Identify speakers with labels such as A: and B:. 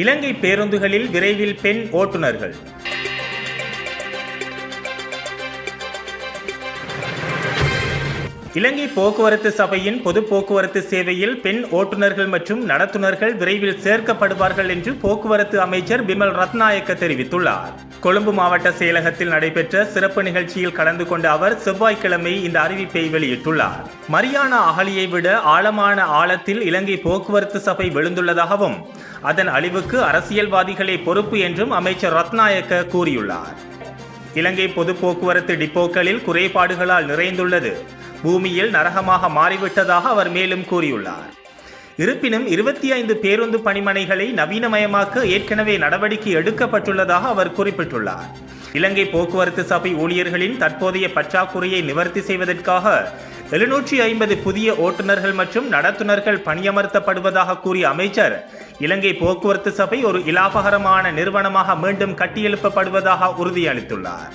A: இலங்கை பேருந்துகளில் விரைவில் பெண் ஓட்டுநர்கள். இலங்கை போக்குவரத்து சபையின் பொது போக்குவரத்து சேவையில் பெண் ஓட்டுநர்கள் மற்றும் நடத்துனர்கள் விரைவில் சேர்க்கப்படுவார்கள் என்று போக்குவரத்து அமைச்சர் பிமல் ரத்நாயக்க தெரிவித்துள்ளார். கொழும்பு மாவட்ட செயலகத்தில் நடைபெற்ற சிறப்பு நிகழ்ச்சியில் கலந்து கொண்ட அவர் செவ்வாய்க்கிழமை இந்த அறிவிப்பை வெளியிட்டுள்ளார். மரியானா அகலியை விட ஆழமான ஆழத்தில் இலங்கை போக்குவரத்து சபை விழுந்துள்ளதாகவும் அதன் அழிவுக்கு அரசியல்வாதிகளே பொறுப்பு என்றும் அமைச்சர் ரத்நாயக்க கூறியுள்ளார். இலங்கை பொது போக்குவரத்து டிப்போக்களில் குறைபாடுகளால் நிறைந்துள்ளது. பூமியில் நரகமாக மாறிவிட்டதாக அவர் மேலும் கூறியுள்ளார். இருப்பினும் இருபத்தி ஐந்து பேருந்து பணிமனைகளை நவீனமயமாக்க ஏற்கனவே நடவடிக்கை எடுக்கப்பட்டுள்ளதாக அவர் குறிப்பிட்டுள்ளார். இலங்கை போக்குவரத்து சபை ஊழியர்களின் தற்போதைய பற்றாக்குறையை நிவர்த்தி செய்வதற்காக எழுநூற்றி ஐம்பது புதிய ஓட்டுநர்கள் மற்றும் நடத்துனர்கள் பணியமர்த்தப்படுவதாக கூறிய அமைச்சர் இலங்கை போக்குவரத்து சபை ஒரு இலாபகரமான நிறுவனமாக மீண்டும் கட்டியெழுப்பப்படுவதாக உறுதியளித்துள்ளார்.